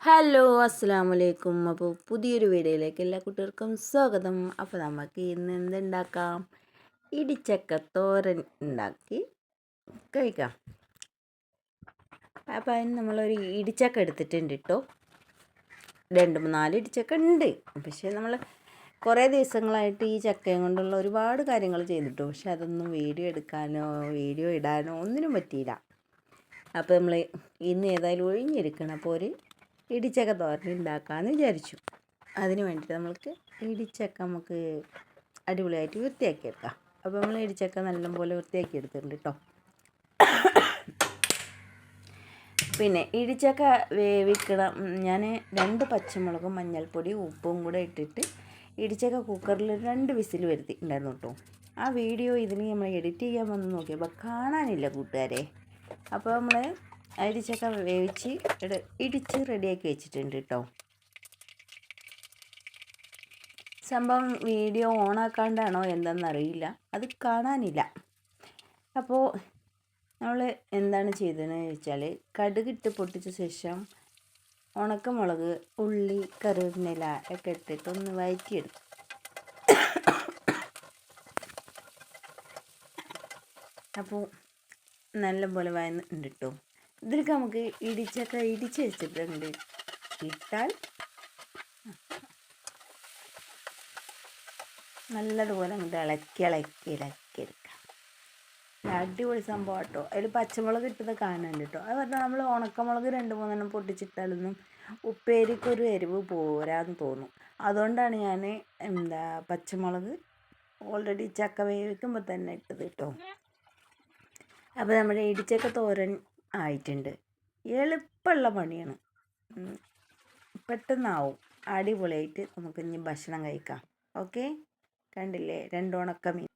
Hello അസ്സാം വലൈക്കും അപ്പോൾ പുതിയൊരു വീഡിയോയിലേക്ക് എല്ലാ കുട്ടികൾക്കും സ്വാഗതം. അപ്പോൾ നമുക്ക് ഇന്ന് എന്തുണ്ടാക്കാം? ഇടിച്ചക്ക തോരൻ ഉണ്ടാക്കി കഴിക്കാം. അപ്പോൾ അതിന് നമ്മളൊരു ഇടിച്ചക്ക എടുത്തിട്ടുണ്ട് കേട്ടോ രണ്ട് നാല് ഇടിച്ചക്ക ഉണ്ട്. പക്ഷേ നമ്മൾ കുറേ ദിവസങ്ങളായിട്ട് ഈ ചക്കയും കൊണ്ടുള്ള ഒരുപാട് കാര്യങ്ങൾ ചെയ്തിട്ടു. പക്ഷെ അതൊന്നും വീഡിയോ എടുക്കാനോ വീഡിയോ ഇടാനോ ഒന്നിനും പറ്റിയില്ല. അപ്പോൾ നമ്മൾ ഇന്ന് ഏതായാലും ഒഴിഞ്ഞിരിക്കണം. അപ്പോൾ ഒരു ഇടിച്ചക്ക തോരൻ ഉണ്ടാക്കാമെന്ന് വിചാരിച്ചു. അതിന് വേണ്ടിയിട്ട് നമ്മൾക്ക് ഇടിച്ചക്ക നമുക്ക് അടിപൊളിയായിട്ട് വൃത്തിയാക്കി എടുക്കാം അപ്പോൾ നമ്മൾ ഇടിച്ചക്ക നല്ലപോലെ വൃത്തിയാക്കി എടുത്തിട്ടുണ്ട് കേട്ടോ പിന്നെ ഇടിച്ചക്ക വേവിക്കണം ഞാൻ രണ്ട് പച്ചമുളകും മഞ്ഞൾപ്പൊടി ഉപ്പും കൂടെ ഇട്ടിട്ട് ഇടിച്ചക്ക കുക്കറിൽ രണ്ട് വിസിൽ വരുത്തി ഉണ്ടായിരുന്നു കേട്ടോ ആ വീഡിയോ ഇതിന് നമ്മൾ എഡിറ്റ് ചെയ്യാൻ വന്ന് നോക്കിയപ്പോൾ കാണാനില്ല കൂട്ടുകാരെ. അപ്പോൾ നമ്മൾ ഇടിച്ചക്ക വേവിച്ച് ഇടിച്ച് റെഡിയാക്കി വെച്ചിട്ടുണ്ട് കേട്ടോ സംഭവം വീഡിയോ ഓണാക്കാണ്ടാണോ എന്തെന്നറിയില്ല. അത് കാണാനില്ല. അപ്പോൾ നമ്മൾ എന്താണ് ചെയ്തതെന്ന് വെച്ചാൽ കടുകിട്ട് പൊട്ടിച്ച ശേഷം ഉണക്കമുളക് ഉള്ളി കറിവേപ്പില ഒക്കെ ഇട്ടിട്ട് ഒന്ന് വഴറ്റിയെടുക്കും അപ്പോൾ നല്ലപോലെ വയന്നിട്ടുണ്ട് കേട്ടോ ഇതിലേക്ക് നമുക്ക് ഇടിച്ചൊക്കെ ഇടിച്ച് വെച്ചിട്ടുണ്ട് ഇട്ടാൽ നല്ലതുപോലെ അങ്ങോട്ട് ഇളക്കി ഇളക്കി ഇളക്കി എടുക്കാം. അടിപൊളി സംഭവം കേട്ടോ. അതിൽ പച്ചമുളക് ഇട്ടത് കാണാനുണ്ട് കേട്ടോ. അത് പറഞ്ഞാൽ നമ്മൾ ഉണക്കമുളക് രണ്ട് മൂന്നെണ്ണം പൊട്ടിച്ചിട്ടാലൊന്നും ഉപ്പേരിക്കൊരു എരിവ് പോരാന്ന് തോന്നും. അതുകൊണ്ടാണ് ഞാൻ എന്താ പച്ചമുളക് ഓൾറെഡി ചക്ക വേവിക്കുമ്പോൾ തന്നെ ഇട്ടത് കേട്ടോ. അപ്പോൾ നമ്മുടെ ഇടിച്ചക്ക തോരൻ ആയിട്ടുണ്ട്. എളുപ്പമുള്ള പണിയാണ്. പെട്ടെന്നാവും. അടിപൊളിയായിട്ട് നമുക്ക് ഇനി ഭക്ഷണം കഴിക്കാം. ഓക്കെ? കണ്ടില്ലേ? രണ്ട് ഉണക്കമീൻ